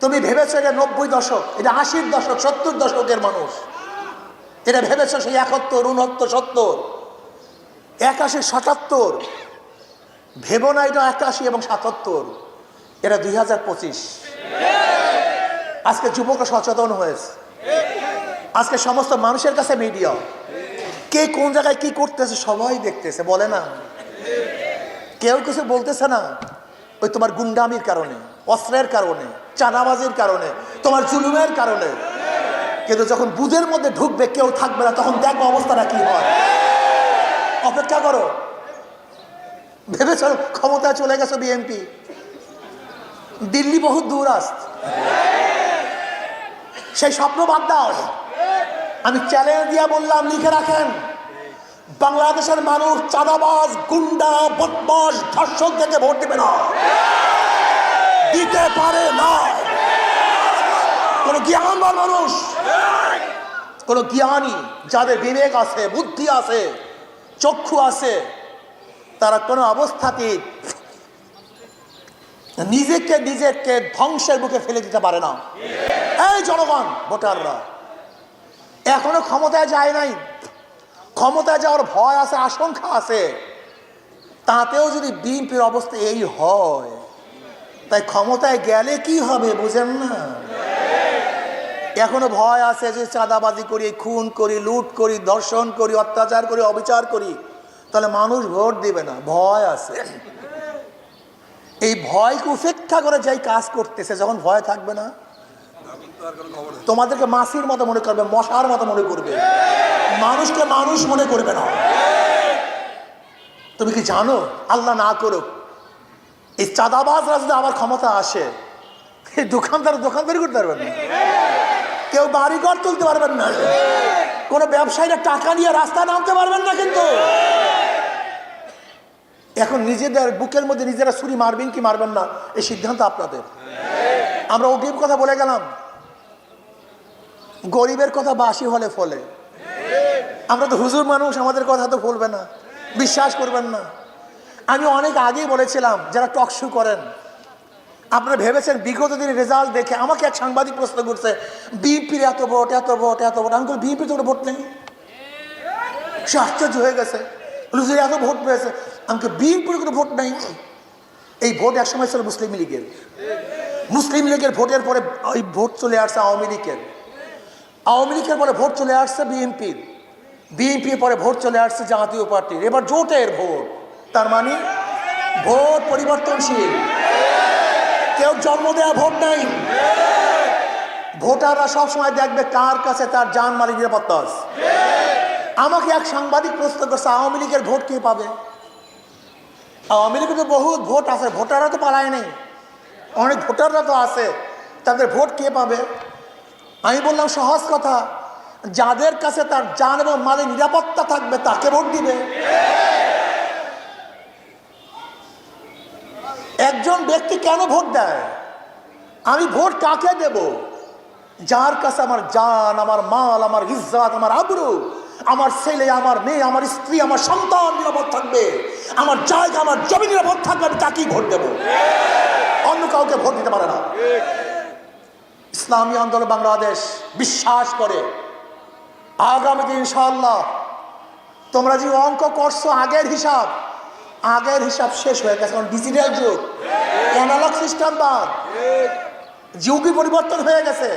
তুমি ভেবেছো এটা নব্বই দশক, এটা আশির দশক, সত্তর দশকের মানুষ। এটা ভেবেছো সেই একাত্তর উনহত্তর সত্তর, একাশি, সাতাত্তর। ভেবো না এটা একাশি এবং সাতাত্তর, এটা দুই হাজার পঁচিশ। আজকে যুবকরা সচেতন হয়েছে। আজকে সমস্ত মানুষের কাছে মিডিয়া। কে কোন জায়গায় কি করতেছে সবাই দেখতেছে, বলে না। কেউ কিছু বলতেছে না। ওই তোমার গুন্ডামির কারণে। অস্ত্রের কারণে, চাঁদাবাজির কারণে, তোমার জুলুমের কারণে। কিন্তু যখন বুধের মধ্যে ঢুকবে, কেউ থাকবে না, তখন দেখব অবস্থাটা কি হয়। অপেক্ষা করো। ভেবেছ ক্ষমতায় চলে গেছে বিএনপি? দিল্লি বহুত দূর আসত সেই স্বপ্ন বাদ দাও। আমি চ্যালেঞ্জ দিয়া বললাম, লিখে রাখেন। বাংলাদেশের মানুষ চাঁদাবাজ, গুন্ডা বদমাস ধর্ষক থেকে ভোট দেবে না। দিতে পারে না। কোন জ্ঞানবান মানুষ, কোন জ্ঞানী যাদের বিবেক আছে, বুদ্ধি আছে, চক্ষু আছে, তারা কোনো অবস্থাতেই নিজেকে নিজেকে ধ্বংসের বুকে ফেলে দিতে পারে না। এই জনগণ, ভোটাররা, এখনও ক্ষমতায় যায় নাই। ক্ষমতায় যাওয়ার ভয় আছে, আশঙ্কা আছে। তাতেও যদি বিএনপির অবস্থা এই হয় তাই ক্ষমতায় গেলে কি হবে, বুঝেন না? এখনও ভয় আছে যে চাঁদাবাজি করি, খুন করি, লুট করি দর্শন করি, অত্যাচার করি, অবিচার করি। তাহলে মানুষ ভোট দিবে না, ভয় আছে। এই ভয়কে উপেক্ষা করে যাই কাজ করতেছে, যখন ভয় থাকবে না, তোমাদেরকে মাসির মতো মনে করবে, মশার মতো মনে করবে। মানুষকে মানুষ মনে করবে না। তুমি কি জানো? আল্লাহ না করুক এই চাঁদাবাজরা যদি আমার ক্ষমতা আসে, এই দোকানদার দোকানদারি করতে পারবেন না। কেউ বাড়িঘর তুলতে পারবেন না। কোনো ব্যবসায়ীরা টাকা নিয়ে রাস্তায় নামতে পারবেন না কিন্তু। এখন নিজেদের বুকের মধ্যে নিজেরা ছুরি মারবেন কি মারবেন না, এই সিদ্ধান্ত আপনাদের। আমরা অগ্রিম কথা বলে গেলাম। গরিবের কথা বাসি হলে ফলে। আমরা তো হুজুর মানুষ, আমাদের কথা তো বলবে না। বিশ্বাস করবেন না। আমি অনেক আগেই বলেছিলাম, যারা টকশো করেন, আপনারা ভেবেছেন বিগত দিনের রেজাল্ট দেখে আমাকে এক সাংবাদিক প্রশ্ন করছে, বিএনপির এত ভোট এত ভোট এত ভোট। আমি বিএনপির তো কোনো ভোট নেই। সে আশ্চর্য হয়ে গেছে। এত ভোট পেয়েছে। আমাকে বিএনপির কোনো ভোট নেই। এই ভোট একসময় ছিল মুসলিম লীগের। মুসলিম লীগের ভোটের পরে ওই ভোট চলে আসছে আওয়ামী লীগের। আওয়ামী লীগের পরে ভোট চলে আসছে বিএনপির। বিএনপির পরে ভোট চলে আসছে জাতীয় পার্টির। এবার জোটের ভোট। তার মানে ভোট পরিবর্তনশীল। কেউ জন্ম দেওয়া ভোট নাই। ভোটাররা সবসময় দেখবে কার কাছে তার জান মালিক নিরাপত্তা আছে। আমাকে এক সাংবাদিক প্রশ্ন করছে, আওয়ামী লীগের ভোট কে পাবে? আওয়ামী লীগের তো বহুত ভোট আছে, ভোটাররা তো পালায় নেই। অনেক ভোটাররা তো আছে, তাদের ভোট কে পাবে? আমি বললাম, সহজ কথা, যাদের কাছে তার জান এবং মালের নিরাপত্তা থাকবে, তাকে ভোট দিবে। একজন ব্যক্তি কেন ভোট দেয়? আমি ভোট কাকে দেব? যার কাছে আমার জান, আমার মাল, আমার ইজ্জাত, আমার আবরু, আমার ছেলে, আমার মেয়ে, আমার স্ত্রী, আমার সন্তান নিরাপদ থাকবে, আমার জায়গা, আমার জমি নিরাপদ থাকবে, আমি তাকেই ভোট দেব। অন্য কাউকে ভোট দিতে পারে না। ইসলামী আন্দোলন বাংলাদেশ বিশ্বাস করে। আগামীতে ইনশাল্লাহ তোমরা যে অঙ্ক করছ আগের হিসাব আগের হিসাব শেষ হয়ে গেছে কারণ ডিজিটাল যুগ। অ্যানালগ সিস্টেম বাদ। যুগই পরিবর্তন হয়ে গেছে।